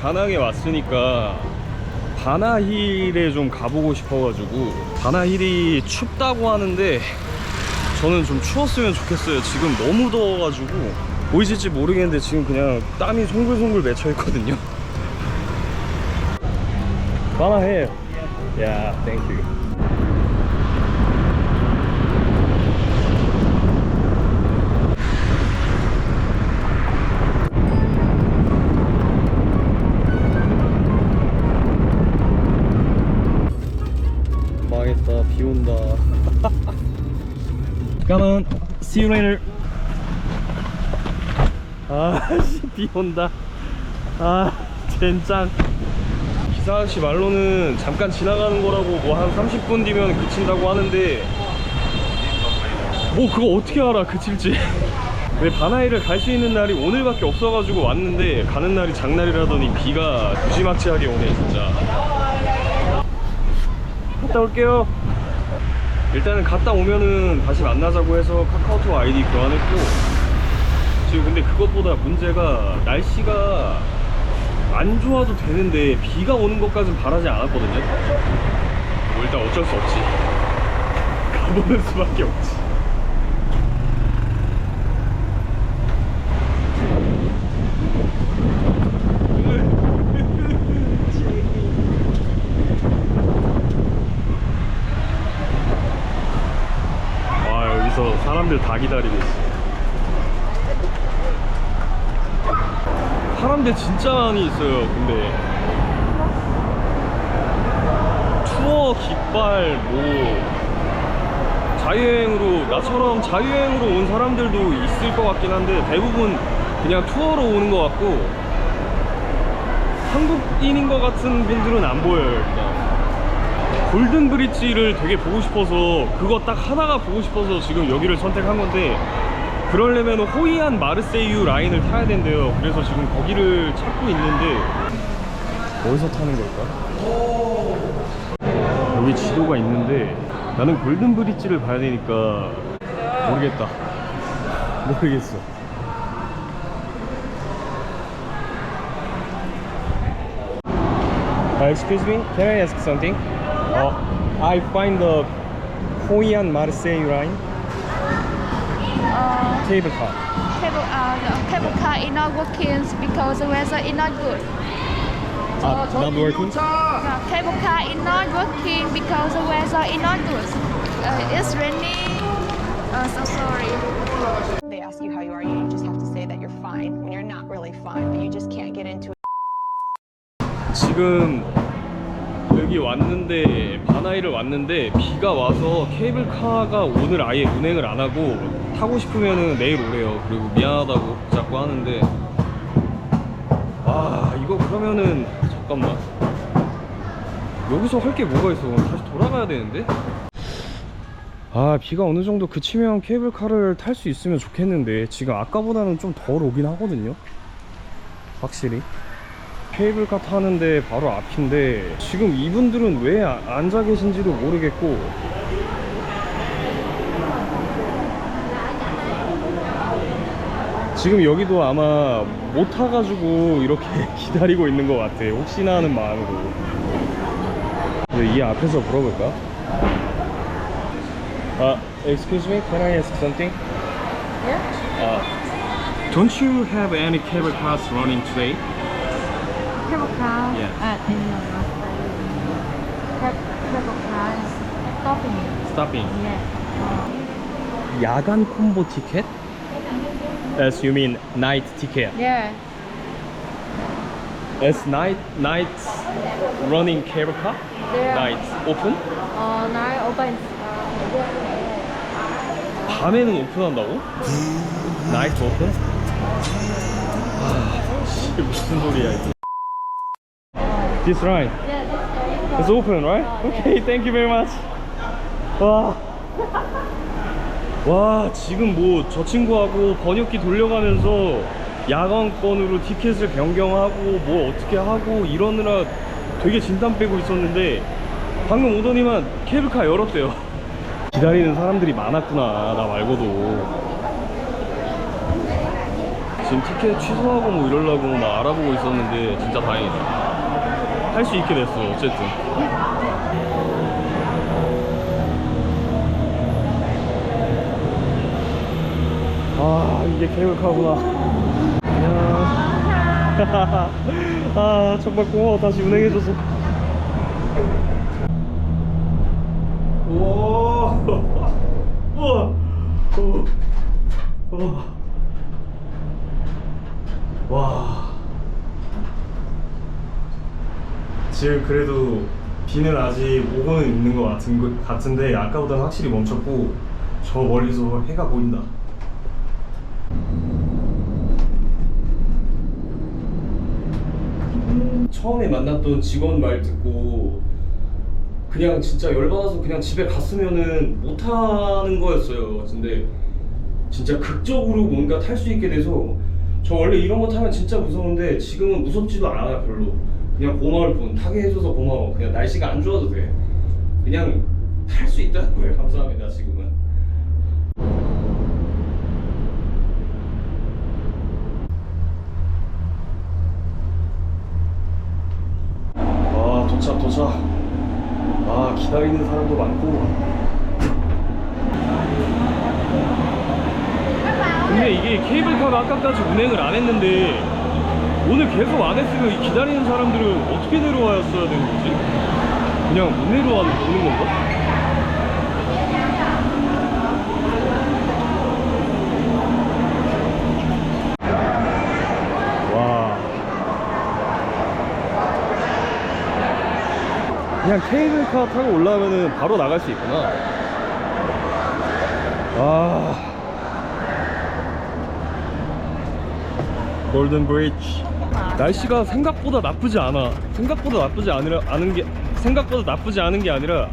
다낭에 왔으니까 바나힐에 좀 가보고 싶어가지고 바나힐이 춥다고 하는데 저는 좀 추웠으면 좋겠어요. 지금 너무 더워가지고 보이실지 모르겠는데 지금 그냥 땀이 송글송글 맺혀 있거든요. 바나힐 야 땡큐 Come on see you later. 아씨 비 온다. 아 젠장. 기사 아저씨 말로는 잠깐 지나가는 거라고 뭐 한 30분 뒤면 그친다고 하는데. 뭐 그거 어떻게 알아 그칠지. 왜 바나이를 갈 수 있는 날이 오늘밖에 없어가지고 왔는데 가는 날이 장날이라더니 비가 무지막지하게 오네 진짜. 갔다 올게요. 일단은 갔다 오면은 다시 만나자고 해서 카카오톡 아이디 교환했고 지금 근데 그것보다 문제가 날씨가 안 좋아도 되는데 비가 오는 것까진 바라지 않았거든요. 뭐 일단 어쩔 수 없지. 가보는 수밖에 없지. 와 여기서 사람들 다 기다리고 있어. 사람들 진짜 많이 있어요. 근데 투어 깃발 뭐 자유여행으로 나처럼 자유여행으로 온 사람들도 있을 것 같긴 한데 대부분 그냥 투어로 오는 것 같고 한국인인 것 같은 분들은 안 보여요. 일단. 골든 브릿지를 되게 보고 싶어서 그거 딱 하나가 보고 싶어서 지금 여기를 선택한 건데 그러려면 호이안 마르세유 라인을 타야 된대요 그래서 지금 거기를 찾고 있는데 어디서 타는 걸까? 여기 지도가 있는데 나는 골든 브릿지를 봐야 되니까 모르겠다 모르겠어 Uh, excuse me, can I ask something? Uh, I find the Hoian Marseille line Uh, cable car. cable, uh, the cable car is not working because the weather is not good. Uh, not working? The cable car is not working because the weather is not good. Uh, it's raining. Uh, so sorry. They ask you how you are, you just have to say that you're fine when you're not really fine, but you just can't get into it. 지금 여기 왔는데 바나이를 왔는데 비가 와서 케이블카가 오늘 아예 운행을 안 하고 타고 싶으면은 내일 오래요. 그리고 미안하다고 자꾸 하는데 아 이거 그러면은 잠깐만 여기서 할 게 뭐가 있어? 다시 돌아가야 되는데? 아 비가 어느 정도 그치면 케이블카를 탈 수 있으면 좋겠는데 지금 아까보다는 좀 덜 오긴 하거든요. 확실히. 케이블카 타는데 바로 앞인데 지금 이분들은 왜 아- 앉아 계신지도 모르겠고 지금 여기도 아마 못 타가지고 이렇게 기다리고 있는 것 같아 혹시나 하는 마음으로 근데 이 앞에서 물어볼까? 아, excuse me, can I ask something? Yeah. Uh, don't you have any cable cars running today? Car. Yeah. Uh, in the cable car is stopping. Stopping. Yeah. 야간 콤보 티켓? As you mean night ticket. Yeah. As night night running cable car? There. Night open? Uh, now open. 밤에는 오픈한다고? Night open? 아, 씨, 무슨 소리야 이게. This right. Yeah. This It's open, right? Okay, thank you very much. 와. 와, 지금 뭐 저 친구하고 번역기 돌려가면서 야광권으로 티켓을 변경하고 뭐 어떻게 하고 이러느라 되게 진땀 빼고 있었는데 방금 오더니만 케이블카 열었대요. 기다리는 사람들이 많았구나, 나 말고도. 지금 티켓 취소하고 뭐 이러려고 막 알아보고 있었는데 진짜 다행이다. 할 수 있게 됐어 어쨌든. 아 이게 케이블카구나. 안녕. 아 정말 고마워 다시 운행해줘서. 우와. 우와. 와. 지금 그래도 비는 아직 오고는 있는 것 같은 거- 같은데 아까보다는 확실히 멈췄고 저 멀리서 해가 보인다. 처음에 만났던 직원 말 듣고 그냥 진짜 열받아서 그냥 집에 갔으면은 못하는 거였어요. 근데 진짜 극적으로 뭔가 탈 수 있게 돼서 저 원래 이런 거 타면 진짜 무서운데 지금은 무섭지도 않아요 별로 그냥 고마울 뿐 타게 해줘서 고마워. 그냥 날씨가 안 좋아도 돼. 그냥 탈 수 있다는 거예요. 감사합니다 지금은. 아 도착 도착. 아 기다리는 사람도 많고. 근데 이게 케이블카가 아까까지 운행을 안 했는데 오늘 계속 안 했으면 이 기다리는 사람들은 어떻게 내려왔어야 되는 거지? 그냥 못 내려와 오는 건가? 와. 그냥 케이블카 타고 올라가면은 바로 나갈 수 있구나. 아. 골든 브릿지 날씨가 생각보다 나쁘지 않아. 생각보다 나쁘지 않으라, 않은 게 생각보다 나쁘지 않은 게 아니라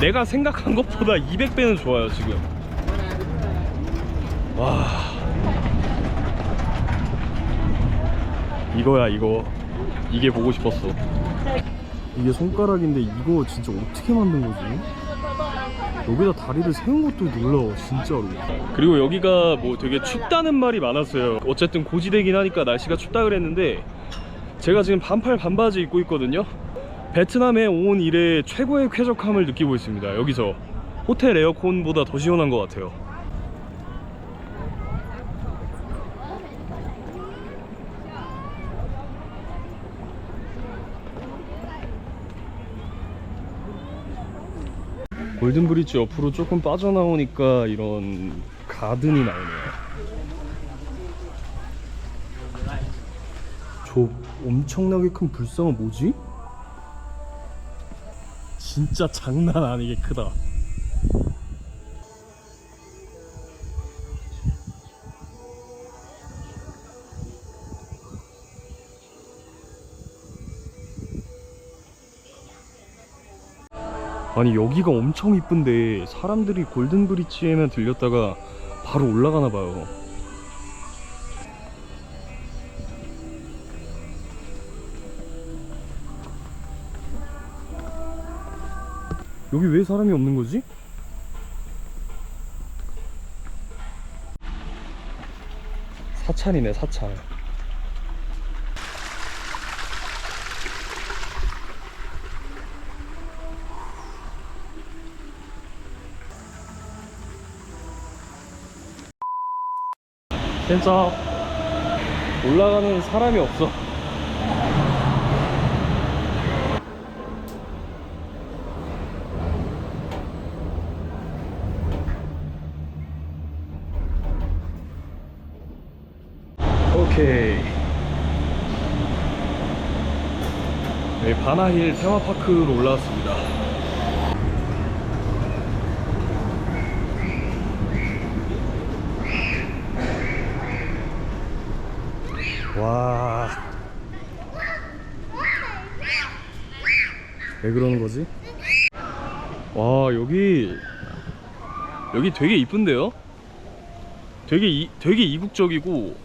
내가 생각한 것보다 200배는 좋아요 지금. 와. 이거야 이거. 이게 보고 싶었어. 이게 손가락인데 이거 진짜 어떻게 만든 거지? 여기다 다리를 세운 것도 놀라워 진짜로. 그리고 여기가 뭐 되게 춥다는 말이 많았어요. 어쨌든 고지대긴 하니까 날씨가 춥다 그랬는데 제가 지금 반팔 반바지 입고 있거든요. 베트남에 온 이래 최고의 쾌적함을 느끼고 있습니다. 여기서 호텔 에어컨보다 더 시원한 것 같아요 골든브릿지 옆으로 조금 빠져나오니까 이런 가든이 나오네요. 저 엄청나게 큰 불상은 뭐지? 진짜 장난 아니게 크다. 아니 여기가 엄청 이쁜데 사람들이 골든브릿지에만 들렸다가 바로 올라가나 봐요. 여기 왜 사람이 없는 거지? 사찰이네 사찰. 진짜 올라가는 사람이 없어. 오케이. 네, 바나힐 테마파크로 올라왔습니다. 와. 왜 그러는 거지? 와, 여기 여기 되게 이쁜데요? 되게 이, 되게 이국적이고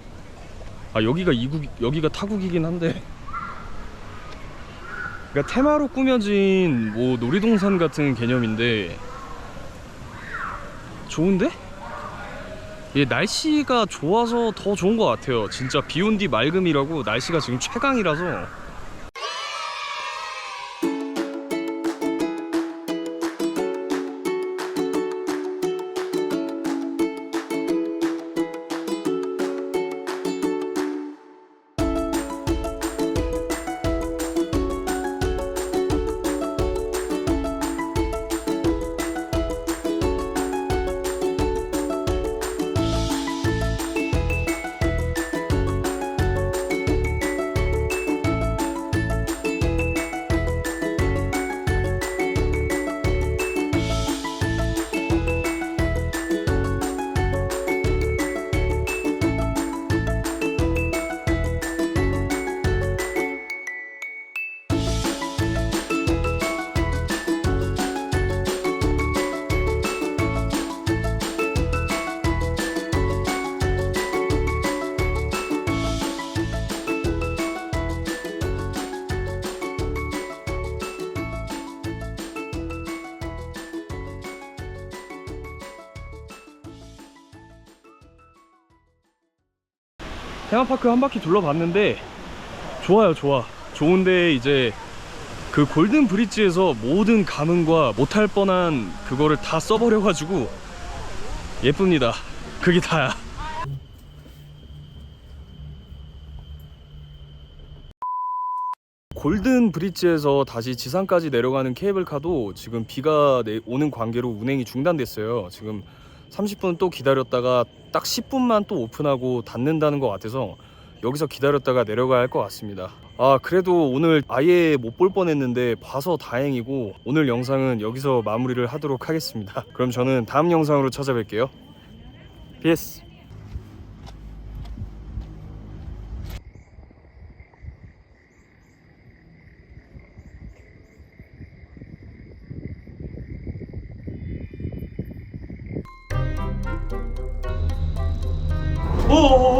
아, 여기가 이국 여기가 타국이긴 한데 그러니까 테마로 꾸며진 뭐 놀이동산 같은 개념인데 좋은데? 예, 날씨가 좋아서 더 좋은 것 같아요. 진짜 비온 뒤 맑음이라고 날씨가 지금 최강이라서. 테마파크 한 바퀴 둘러봤는데 좋아요 좋아. 좋은데 이제 그 골든 브릿지에서 모든 감흥과 못할 뻔한 그거를 다 써버려 가지고 예쁩니다. 그게 다야. 골든 브릿지에서 다시 지상까지 내려가는 케이블카도 지금 비가 내- 오는 관계로 운행이 중단됐어요. 지금 30분 또 기다렸다가 딱 10분만 또 오픈하고 닫는다는 것 같아서 여기서 기다렸다가 내려가야 할 것 같습니다. 아 그래도 오늘 아예 못 볼 뻔했는데 봐서 다행이고 오늘 영상은 여기서 마무리를 하도록 하겠습니다. 그럼 저는 다음 영상으로 찾아뵐게요. 피 스. 오.